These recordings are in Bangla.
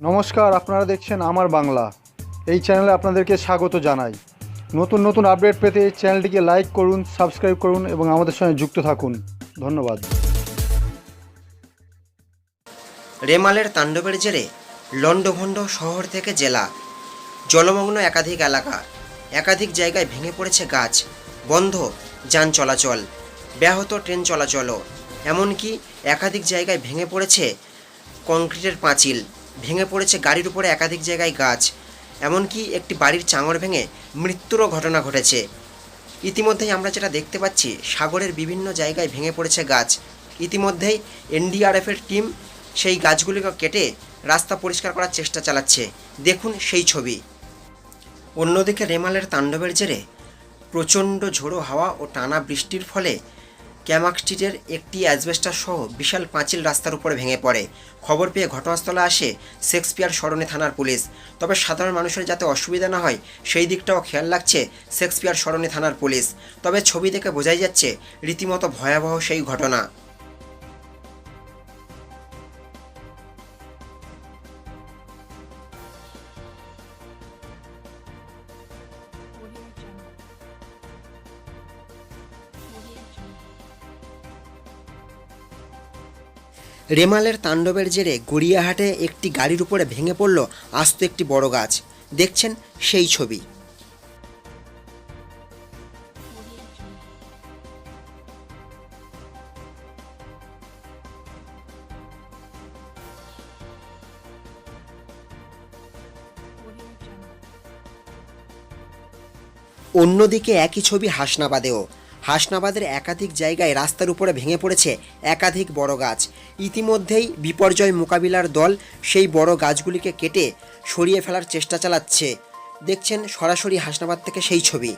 নমস্কার, আপনারা দেখছেন আমার বাংলা। এই চ্যানেলে আপনাদেরকে স্বাগত জানাই। নতুন নতুন আপডেট পেতে চ্যানেলটিকে লাইক করুন, সাবস্ক্রাইব করুন এবং আমাদের সঙ্গে যুক্ত থাকুন। ধন্যবাদ। রেমালের তাণ্ডবের জেরে লণ্ডভণ্ড শহর থেকে জেলা, জলমগ্ন একাধিক এলাকা, একাধিক জায়গায় ভেঙে পড়েছে গাছ, বন্ধ, যান চলাচল, ব্যাহত ট্রেন চলাচলও। এমনকি একাধিক জায়গায় ভেঙে পড়েছে কংক্রিটের পাঁচিল। ভেঙে পড়েছে গাড়ির উপরে একাধিক জায়গায় গাছ। এমনকি একটি বাড়ির চাঙড় ভেঙে মৃত্যুরও ঘটনা ঘটেছে। ইতিমধ্যেই আমরা যেটা দেখতে পাচ্ছি, সাগরের বিভিন্ন জায়গায় ভেঙে পড়েছে গাছ। ইতিমধ্যেই এনডিআরএফের টিম সেই গাছগুলিকে কেটে রাস্তা পরিষ্কার করার চেষ্টা চালাচ্ছে। দেখুন সেই ছবি। অন্যদিকে রেমালের তাণ্ডবের জেরে প্রচণ্ড ঝোড়ো হাওয়া ও টানা বৃষ্টির ফলে ক্যামাক স্ট্রিটের একটি সহ বিশাল পাঁচিল রাস্তার উপরে ভেঙে পড়ে। খবর পেয়ে ঘটনাস্থলে আসে শেক্সপিয়ার সরণি থানার পুলিশ। তবে সাধারণ মানুষের যাতে অসুবিধা না হয়, সেই দিকটাও খেয়াল রাখছে শেক্সপিয়ার সরণি থানার পুলিশ। তবে ছবি দেখে বোঝাই যাচ্ছে, রীতিমতো ভয়াবহ সেই ঘটনা। রেমালের তাণ্ডবের জেরে গড়িয়াহাটে একটি গাড়ির উপরে ভেঙে পড়ল আস্ত একটি বড় গাছ। দেখছেন সেই ছবি। অন্যদিকে একই ছবি হাসনাবাদেও। হাসনাবাদের একাধিক জায়গায় রাস্তার উপরে ভেঙে পড়েছে একাধিক বড় গাছ। ইতিমধ্যেই বিপর্যয় মোকাবিলার দল সেই বড় গাছগুলিকে কেটে সরিয়ে ফেলার চেষ্টা চালাচ্ছে। দেখছেন সরাসরি হাসনাবাদ থেকে সেই ছবি।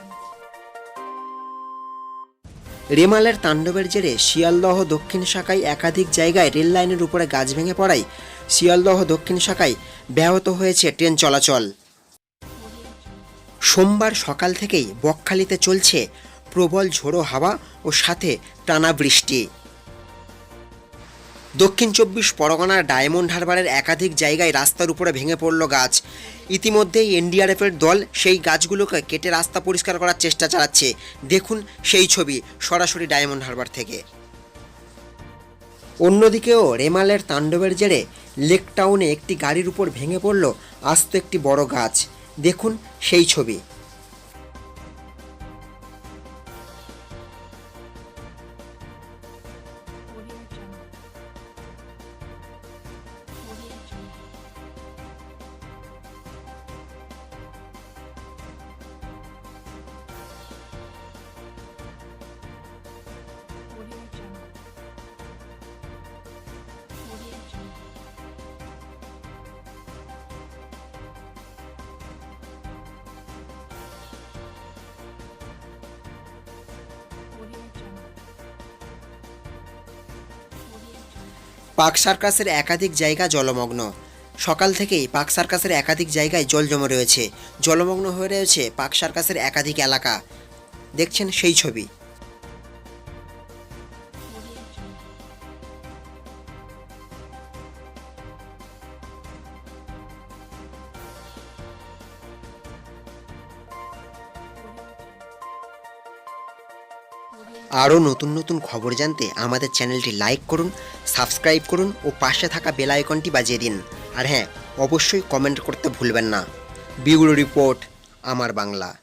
রেমালের তাণ্ডবের জেরে শিয়ালদহ দক্ষিণ শাখায় একাধিক জায়গায় রেল লাইনের উপরে গাছ ভেঙে পড়ায় শিয়ালদহ দক্ষিণ শাখায় ব্যাহত হয়েছে ট্রেন চলাচল। সোমবার সকাল থেকেই বকখালিতে চলছে প্রবল ঝোড়ো হাওয়া ও সাথে টানা বৃষ্টি। দক্ষিণ চব্বিশ পরগনার ডায়মন্ড হারবারের একাধিক জায়গায় রাস্তার উপরে ভেঙে পড়ল গাছ। ইতিমধ্যেই এনডিআরএফের দল সেই গাছগুলোকে কেটে রাস্তা পরিষ্কার করার চেষ্টা চালাচ্ছে। দেখুন সেই ছবি সরাসরি ডায়মন্ড হারবার থেকে। অন্যদিকেও রেমালের তাণ্ডবের জেরে লেক টাউনে একটি গাড়ির উপর ভেঙে পড়ল আস্ত একটি বড় গাছ। দেখুন সেই ছবি। পাক সার্কাসের একাধিক জায়গা জলমগ্ন। সকাল থেকেই পাক সার্কাসের একাধিক জায়গায় জল জমে রয়েছে। জলমগ্ন হয়ে রয়েছে পাক সার্কাসের একাধিক এলাকা। দেখছেন সেই ছবি। আরও নতুন নতুন খবর জানতে আমাদের চ্যানেলটি লাইক করুন, সাবস্ক্রাইব করুন ও পাশে থাকা বেল আইকনটি বাজিয়ে দিন। আর হ্যাঁ অবশ্যই কমেন্ট করতে ভুলবেন না। বিউরো রিপোর্ট, আমার বাংলা।